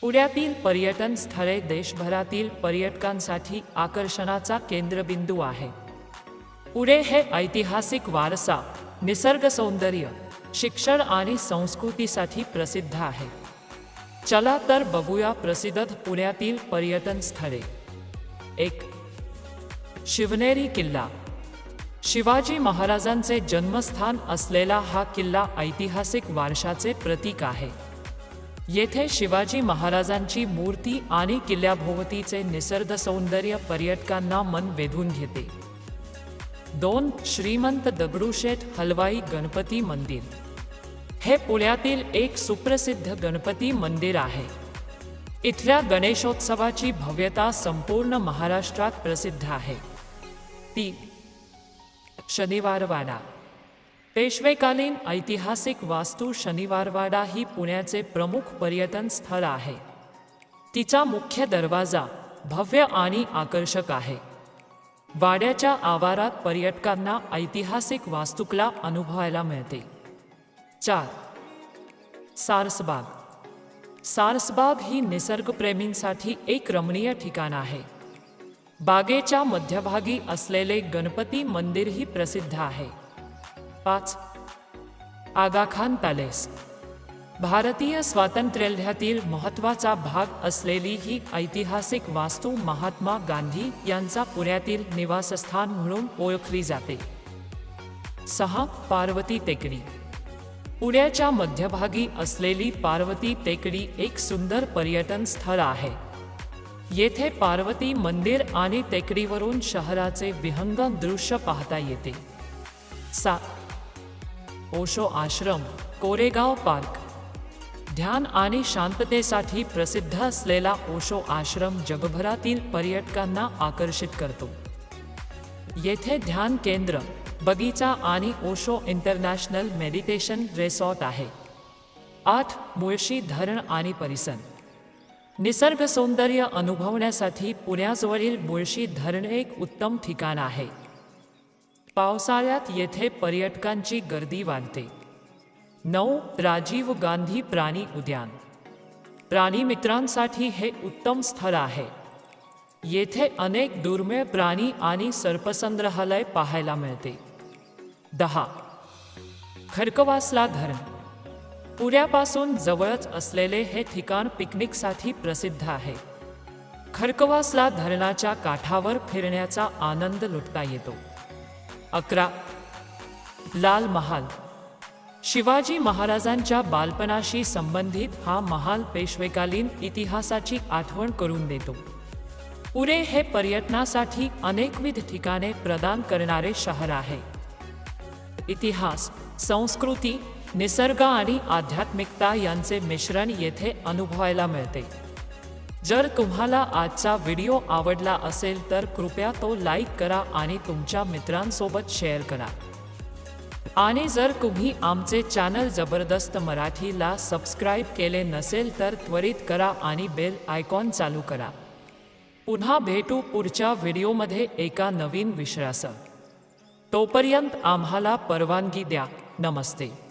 पुण्यातील पर्यटन स्थळे देशभरातील पर्यटकांसाठी आकर्षणाचा केंद्रबिंदू आहे. पुणे हे ऐतिहासिक वारसा निसर्ग सौंदर्य शिक्षण आणि संस्कृतीसाठी प्रसिद्ध आहे. चला तर बघूया प्रसिद्ध पुण्यातील पर्यटन स्थळे. एक शिवनेरी किल्ला. शिवाजी महाराजांचे जन्मस्थान असलेला हा किल्ला ऐतिहासिक वारशाचे प्रतीक आहे. येथे शिवाजी महाराजांची मूर्ती आणि किल्ल्याभोवतीचे निसर्ग सौंदर्य पर्यटकांना मन वेधून घेते. दोन श्रीमंत दगडूशेठ हलवाई गणपती मंदिर. हे पुण्यातील एक सुप्रसिद्ध गणपती मंदिर आहे. इथल्या गणेशोत्सवाची भव्यता संपूर्ण महाराष्ट्रात प्रसिद्ध आहे. ती शनिवारवाडा. पेशवेकालीन ऐतिहासिक वास्तू शनिवारवाडा ही पुण्याचे प्रमुख पर्यटन स्थळ आहे. तिचा मुख्य दरवाजा भव्य आणि आकर्षक आहे. वाड्याच्या आवारात पर्यटकांना ऐतिहासिक वास्तुकला अनुभवायला मिळते. चार. सारसबाग. सारसबाग ही निसर्गप्रेमींसाठी एक रमणीय ठिकाण आहे. बागेच्या मध्यभागी असलेले गणपती मंदिरही प्रसिद्ध आहे. पाच. आगाखान पॅलेस. भारतीय स्वातंत्र्यलढ्यातील महत्त्वाचा भाग असलेली ही ऐतिहासिक वास्तू महात्मा गांधी यांचा पुण्यातील निवासस्थान म्हणून ओळखली जाते. सहा. पार्वती टेकडी. पुण्याच्या मध्यभागी असलेली पार्वती टेकडी एक सुंदर पर्यटन स्थळ आहे. येथे पार्वती मंदिर आणि टेकडीवरून शहराचे विहंगम दृश्य पाहता येते. सात ओशो आश्रम कोरेगाव पार्क. ध्यान आणि शांततेसाठी प्रसिद्ध असलेला ओशो आश्रम जगभरातील पर्यटकांना आकर्षित करतो. येथे ध्यान केंद्र बगीचा आणि ओशो इंटरनॅशनल मेडिटेशन रिसॉर्ट आहे. आठ मुळशी धरण आणि परिसर. निसर्ग सौंदर्य अनुभवण्यासाठी पुण्याजवळील मुळशी धरण एक उत्तम ठिकाण आहे. पावसाळ्यात येथे पर्यटकांची गर्दी वाढते. नऊ राजीव गांधी प्राणी उद्यान. प्राणी मित्रांसाठी हे उत्तम स्थळ आहे. येथे अनेक दुर्मिळ प्राणी आणि सर्पसंग्रहालय पाहायला मिळते. दहा. खडकवासला धरण. पुण्यापासून जवळच असलेले हे ठिकाण पिकनिकसाठी प्रसिद्ध आहे. खडकवासला धरणाच्या काठावर फिरण्याचा आनंद लुटता येतो. अकरा. लाल महाल. शिवाजी महाराजांच्या बालपणाशी संबंधित हा महाल पेशवेकालीन इतिहासाची आठवण करून देतो. पुणे हे पर्यटनासाठी अनेकविध ठिकाणे प्रदान करणारे शहर आहे. इतिहास संस्कृती निसर्ग आणि आध्यात्मिकता यांचे मिश्रण येथे अनुभवायला मिळते. जर तुम्हाला आजचा व्हिडिओ आवडला असेल तर कृपया तो लाईक करा आणि तुमच्या मित्रांसोबत शेअर करा. आणि जर तुम्ही आमचे चॅनल जबरदस्त मराठीला सबस्क्राईब केले नसेल तर त्वरित करा आणि बेल आयकॉन चालू करा. पुन्हा भेटू पुढच्या व्हिडिओमध्ये एका नवीन विषयासह तोपर्यंत आम्हाला परवानगी द्या. नमस्ते.